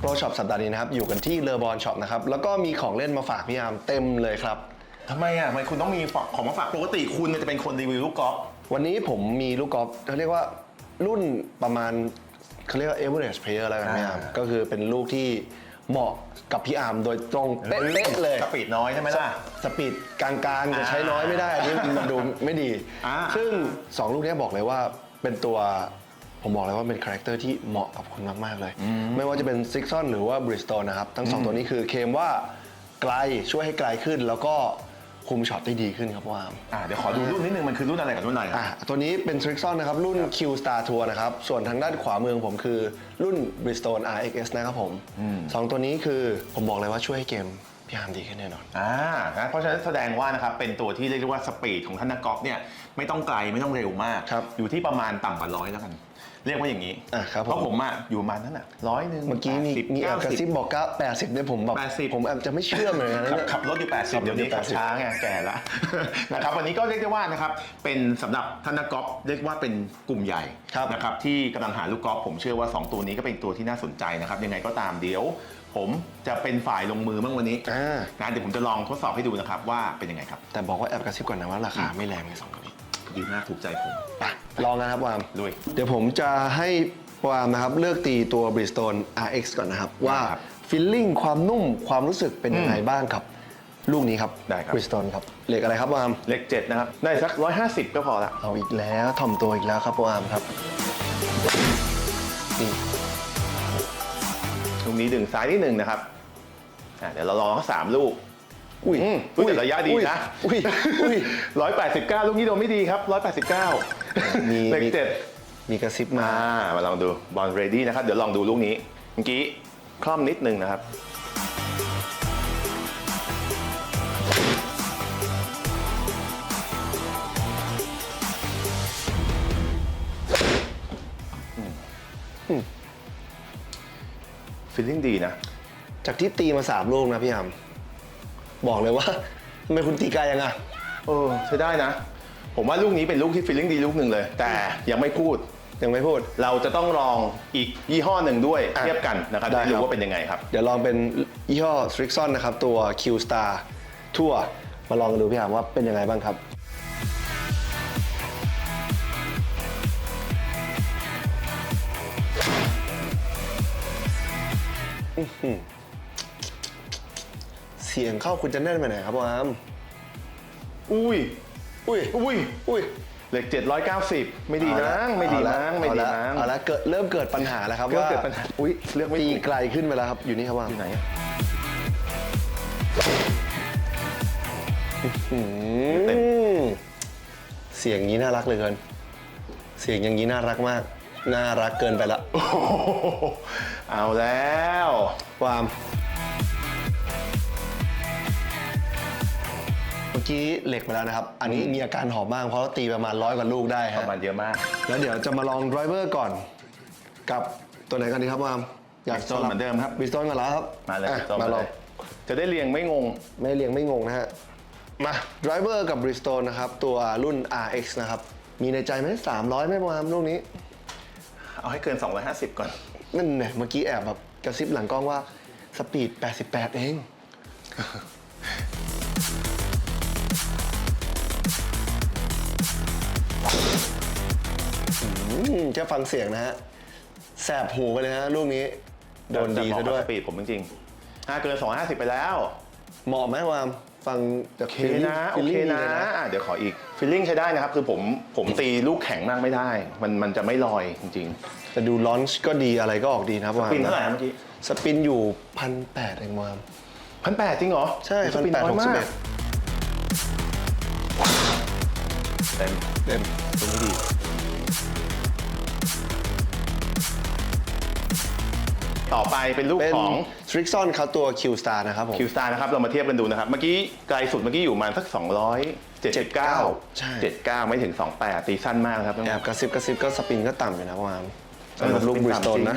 โปรช็อปสัปดาห์นี้นะครับ อยู่กันที่เลอบอนช็อปนะครับ แล้วก็มีของเล่นมาฝากพี่อาร์มเต็มเลยครับ ทำไมอะทำไมคุณต้องมีของมาฝากปกติคุณเนี่ยจะเป็นคนรีวิวลูกกอล์ฟวันนี้ผมมีลูกกอล์ฟเขาเรียกว่ารุ่นประมาณเขาเรียกว่า average player แล้วกันพี่อาร์มอ่าก็คือเป็นลูกที่เหมาะกับพี่อาร์มโดยตรงเป๊ะๆเลยสปีดน้อยใช่ไหมล่ะ สปีดกลางๆจะใช้น้อยไม่ได้อันนี้มันดูไม่ดี อ่า ซึ่ง 2 ลูกเนี้ยบอกเลยว่าเป็นตัว ผมบอกเลยว่าเป็นคาแรคเตอร์ที่เหมาะกับคุณมาก ๆ เลย ไม่ว่าจะเป็นซิกซอนหรือว่าบริสโตนนะครับ ทั้งสองตัวนี้คือเคลมว่าไกลช่วยให้ไกลขึ้น แล้วก็คุมช็อตได้ดีขึ้นครับว่าอ่าเดี๋ยวขอดูรุ่นนิดนึงมันคือรุ่นอะไรกับรุ่นอะไรอะตัวนี้เป็น t r i x o n นะครับ รุ่น Q Star Tour นะครับ ส่วนทางด้านขวามือของผมคือรุ่น Bridgestone RXS นะครับผมสองตัวนี้คือผมบอกเลยว่าช่วยให้เกมพี่อาร์มดีขึ้นแน่นอน อ่านะเพราะฉะนั้นแสดงว่านะครับ เป็นตัวที่เรียกได้ว่าสปีดของท่านนักกอล์ฟเนี่ยไม่ต้องไกลไม่ต้องเร็วมากครับอยู่ที่ประมาณต่ำกว่าร้อยแล้วกัน เรียกว่าอย่างนี้อะครับผม เพราะผมอะอยู่ประมาณนั้นอะร้อยหนึ่งเมื่อกี้มี80มีแอบกระซิบ90บอกก็80เนี่ยผมแบบ80 ผมแอบจะไม่เชื่อเหมือนกันนะขับเนี่ย ขับรถอยู่ขับ80 เดี๋ยวนี้รถอยู่ขับ80ช้าไงแก่ละ นะครับวันนี้ก็เรียกได้ว่านะครับเป็นสำหรับท่านนักกอล์ฟเรียกว่าเป็นกลุ่มใหญ่ครับนะครับที่กำลังหาลูกกอล์ฟผมเชื่อว่า 2 ตัวนี้ก็เป็นตัวที่น่าสนใจนะครับยังไงก็ตามเดี๋ยว ผมจะเป็นฝ่ายลงมือบ้างวันนี้อ่า นะเดี๋ยวผมจะลองทดสอบให้ดูนะครับว่าเป็นยังไงครับแต่บอกว่าแอบกระซิบก่อนนะว่าราคาไม่แรงเลยสองตัวนี้ ดีมากถูกใจผมไปลองนะครับวามลุยเดี๋ยวผมจะให้วามนะครับเลือกตีตัว Bridgestone RX ก่อนนะครับว่าครับฟีลลิ่งความนุ่มความรู้สึกเป็นยังไงบ้างครับ ลูกนี้ครับ ได้ครับ Bridgestone ครับเหล็กอะไรครับวามเลขเจ็ดนะครับ ได้สัก 150 ก็พอละ เอาอีกแล้วถ่อมตัวอีกแล้วครับวามครับนี่ลูกนี้ดึงซ้ายนิดหนึ่งนะครับอะเดี๋ยวเราลองสักสามลูก อุ้ยอืมอุ้ยแต่ระยะดีนะอุ้ยอุ้ยร้อยแปดสิบเก้าลูกนี้โดนไม่ดีครับร้อยแปดสิบเก้ามีเลขเจ็ดมีกระซิบมาอ่ามาลองดูบอลเรดี้นะครับ เดี๋ยวลองดูลูกนี้ เมื่อกี้คล่อมนิดนึงนะครับฟีลลิ่งดีนะ จากที่ตีมาสามลูกนะพี่ยาม บอกเลยว่าทำไมคุณตีไกลยังอะเออใช้ได้นะ ผมว่าลูกนี้เป็นลูกที่ฟีลลิ่งดีลูกหนึ่งเลย แต่ยังไม่พูด ยังไม่พูด เราจะต้องลองอีกยี่ห้อหนึ่งด้วยอะเทียบกันนะครับได้ได้ครับรู้ว่าเป็นยังไงครับ เดี๋ยวลองเป็นยี่ห้อ Strixon นะครับ ตัว Q Star Tour มาลองกันดูพี่ยามว่าเป็นยังไงบ้างครับ อื้อหือ เสียงเข้าคุณจะแน่นไปไหนครับวามอุ้ย อุ้ย อุ้ย อุ้ยเหล็ก790 ไม่ดีนะไม่ดีนะไม่ดีนะเอาละเกิดเริ่มเกิดปัญหาแล้วครับเริ่มว่าเกิดปัญหาอุ๊ยเลือกไม่ถูตีกไกลขึ้นไปแล้วครับ อยู่นี่ครับวามอยู่ไหนอะอืมเสียงนี้น่ารักเหลยเกิน เสียงอย่างนี้น่ารักมาก น่ารักเกินไปละโอ้โหเอาแล้ววาม กี้เหล็กไปแล้วนะครับ อันนี้มีอาการหอบมากเพราะตีประมาณร้อยกว่าลูกได้ปฮะระมาณเยอะมาก แล้วเดี๋ยวจะมาลองไดรเวอร์ก่อน กับตัวไหนกันดีครับวาม Bridgestone เหมือนเดิมครับบิสโตนกันแล้วครับมาเลยอะต้มาลองจะได้เรียงไม่งง ไม่เรียงไม่งงนะฮะมาไดรเวอร์กับ Bridgestone นะครับ ตัวรุ่น RX นะครับ มีในใจไหม300ไหม่ประมาณลูกนี้ เอาให้เกิน 250 ก่อน นั่นเนี่ยเมื่อกี้แอบแบบกระซิบหลังกล้องว่าสปีด 88 เอง แค่ฟังเสียงนะฮะ แสบหูไปเลยฮะลูกนี้ โดนดีซะด้วยสปีดผมจริงๆถ้าเกิน250ไปแล้วเหมาะไหมวามฟังจากโอเคนะโอเค feeling นะดีลยอะเดี๋ยวขออีกฟีลลิ่งใช้ได้นะครับ คือผมผมตีลูกแข็งมากไม่ได้ มันมันจะไม่ลอยจริงแต่ดูลอนช์ก็ดีอะไรก็ออกดีนะครับวามๆ ปินเท่าไหร่นะนะเมื่อกี้สปินอยู่พันแปดเองวาม พันแปดจริงเหรอใช่สพันปินแปดน้อหยกมาสิบกเอ็ดเต็ม เต็ม ตรงนี้ดีต่อไปเป็นลูกเป็นของทริกซอนครับตัว Q Star นะครับผม คิวสตาร์นะครับเรามาเทียบกันดูนะครับ เมื่อกี้ไกลสุดเมื่อกี้อยู่ประมาณสัก 279 ใช่ 79 ไม่ถึง 28ตีสั้นมากนะครับแอบกระซิบกระซิบก็สปินก็ต่ำอยู่นะประมาณเออสำหรับลูกสปิบนริสโตนต่ำจริงนะ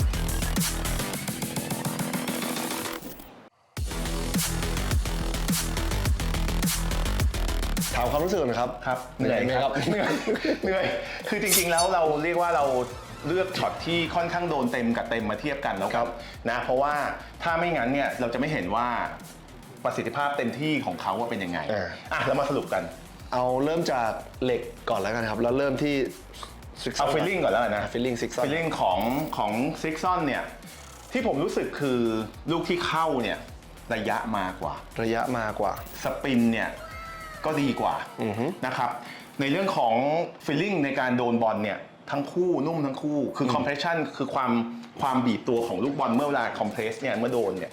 ความรู้สึกก่อนนะครับครับเหนื่อยไหมครับเหนื่อยเหนื่อยคือจริงๆแล้วเราเรียกว่าเราเลือกช็อตที่ค่อนข้างโดนเต็มกับเต็มมาเทียบกันแล้วกันนะเพราะว่าถ้าไม่งั้นเนี่ยเราจะไม่เห็นว่าประสิทธิภาพเต็มที่ของเขาว่าเป็นยังไงอ่าอะเรามาสรุปกัน เอาเริ่มจากเหล็กก่อนแล้วกันครับแล้วเริ่มที่ Sixon เอาฟีลลิ่งก่อนแล้วกันนะฟีลลิ่งซิกซอนฟีลลิ่งของของซิกซอนเนี่ยที่ผมรู้สึกคือลูกที่เข้าเนี่ยระยะมากว่า ระยะมากว่า สปินเนี่ย ก็ดีกว่าอือฮึ นะครับ ในเรื่องของฟีลลิ่งในการโดนบอลเนี่ยทั้งคู่นุ่มทั้งคู่ คือคอมเพรสชันคือความความบีบตัวของลูกบอลเมื่อเวลาคอมเพรสเนี่ยเมื่อโดนเนี่ย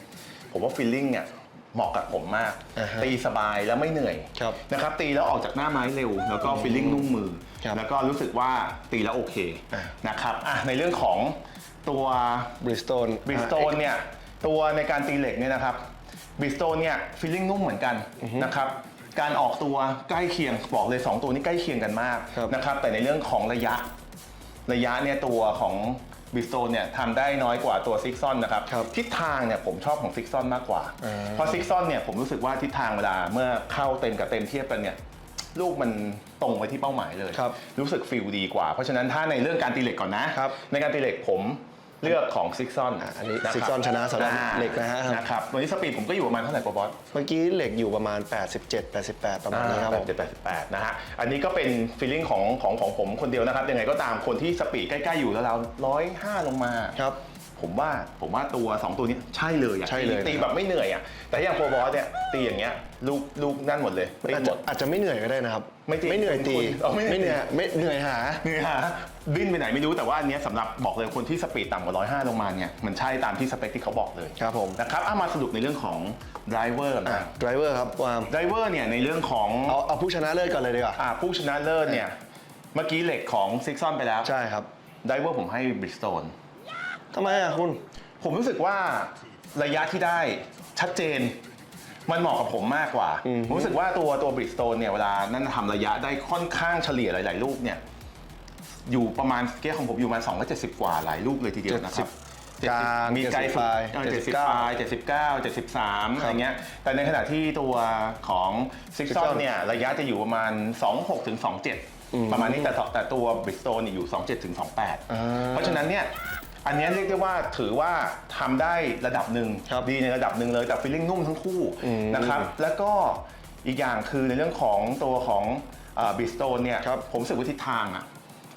ผมว่าฟีลลิ่งเนี่ยเหมาะกับผมมาก อ่าฮะตีสบายแล้วไม่เหนื่อยครับนะครับตีแล้วออกจากหน้าไม้เร็ว แล้วก็ฟีลลิ่งนุ่มมือ ครับแล้วก็รู้สึกว่าตีแล้วโอเคอ่านะครับอะในเรื่องของตัว บริสโตน บริสโตนเนี่ยตัวในการตีเหล็กเนี่ยนะครับบริสโตนเนี่ยฟีลลิ่งนุ่มเหมือนกันนะครับ การออกตัวใกล้เคียงบอกเลย 2 ตัวนี้ใกล้เคียงกันมากครับนะครับ แต่ในเรื่องของระยะระยะเนี่ยตัวของบริสโตนเนี่ยทำได้น้อยกว่าตัวซิกซอนนะครับครับทิศทางเนี่ยผมชอบของซิกซอนมากกว่า อ่า เพราะซิกซอนเนี่ยผมรู้สึกว่าทิศทางเวลาเมื่อเข้าเต็มกับเต็มเทียบกันเนี่ยลูกมันตรงไปที่เป้าหมายเลย ครับรู้สึกฟิลดีกว่า เพราะฉะนั้นถ้าในเรื่องการตีเหล็กก่อนนะครับ ในการตีเหล็กผม เลือกของซิกซอนอะอันนี้ Sixon ชนะสำหรับเหล็กนะฮะ นะครับตัวนี้สปีดผมก็อยู่ประมาณเท่าไหร่กว่าบอส เมื่อกี้เหล็กอยู่ประมาณ 87 88 ประมาณนี้ครับแปผดมเจ็ดแปดสิบแปดนะฮะ อันนี้ก็เป็นฟีลลิ่งของของของผมคนเดียวนะครับ ยังไงก็ตามคนที่สปีดใกล้ ๆ อยู่แล้วเราร้อยห้าลงมาครับ ผมว่าผมว่าตัว 2 ตัวนี้ใช่เลยอะใช่เลย ตีตีแบบไม่เหนื่อยอะแต่อย่างโปรบอสเนี่ยตีอย่างเงี้ยลูกลูกนั่นหมดเลยตีอาจหมจะด อาจจะไม่เหนื่อยก็ได้นะครับ ไม่จริงเหนื่อยตีคุณเอาไม่ไม่เหนื่อยไม่เหนื่อยหาเหนื่อยฮะดิ้นไปไหนไม่รู้แต่ว่าอันเนี้ยสำหรับบอกเลยคนที่สปีดต่ำกว่า 105 ลงมาเนี่ยมันใช่ตามที่สเปคที่เขาบอกเลยครับผม นะครับอะมาสรุปในเรื่องของไดรเวอร์อะนะไดรเวอร์ครับวามไดรเวอร์เนี่ยในเรื่องของ เอาเอาผู้ชนะเลิศก่อนเลยดีกว่าอ่าผู้ชนะเลิศเนี่ย เมื่อกี้เหล็กของซิกซอนไปแล้วใช่ครับ ไดรเวอร์ผมให้บริสโตน ทำไมอะคุณ ผมรู้สึกว่าระยะที่ได้ชัดเจน มันเหมาะกับผมมากกว่าอืม ผมรู้สึกว่าตัวตัวบริสโตนเนี่ยเวลานั่นทำระยะได้ค่อนข้างเฉลี่ยหลาย ๆ ลูกเนี่ย อยู่ประมาณเกียร์ของผมอยู่ประมาณ270 กว่าหลายลูกเลยทีเดียวนะครับกลางมีไกลสุด70เจ็ดสิบปลายเจ็ดสิบเก้าเจ็ดสิบสามอะไรเงี้ย แต่ในขณะที่ตัวของซิกซอน Sixon เนี่ยระยะจะอยู่ประมาณ 26ถึงอืม27 ประมาณนี้แต่แต่ตัวบริสโตนเนี่ยอยู่ 27ถึงอ่า28 เพราะฉะนั้นเนี่ย อันเนี้ยเรียกได้ว่าถือว่าทำได้ระดับหนึ่งครับดีในระดับหนึ่งเลยแต่ฟีลลิ่งนุ่มทั้งคู่อืมนะครับแล้วก็อีกอย่างคือในเรื่องของตัวของบริสโตนเนี่ยครับ ผมรู้สึกว่าทิศทางอะ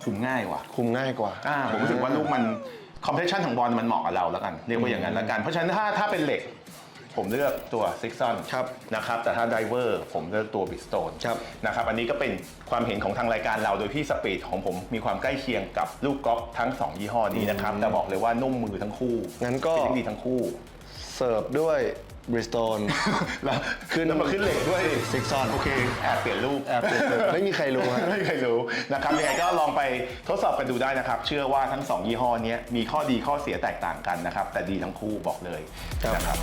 คุมง่ายกว่า คุมง่ายกว่า อ่าผมรู้สึกว่าลูกมันคอมเพรสชันของบอลมันเหมาะกับเราแล้วกันเรียกว่าอย่างนั้นแล้วกัน เพราะฉะนั้นถ้าถ้าเป็นเหล็ก ผมเลือกตัวซิกซอนครับนะครับแต่ถ้าไดเวอร์ผมเลือกตัวบิสโตนครับนะครับอันนี้ก็เป็นความเห็นของทางรายการเราโดยที่สปีดของผมมีความใกล้เคียงกับลูกกอล์ฟทั้ง 2 ยี่ห้อนี้นะครับแต่บอกเลยว่านุ่มมือทั้งคู่งั้นก็ ฟีลลิ่งดีทั้งคู่ เสิร์ฟด้วย บริสโตนแล้วขึ้นแล้วมาขึ้นเหล็กด้วย Sixon โอเคแอบเปลี่ยนรูป แอบเปลี่ยนเลยไม่มีใครรู้ฮะ ไม่มีใครรู้นะครับยังไงก็ลองไปทดสอบกันดูได้นะครับ เชื่อว่าทั้ง 2 ยี่ห้อเนี้ยมีข้อดีข้อเสียแตกต่างกันนะครับ แต่ดีทั้งคู่บอกเลยครับนะครับ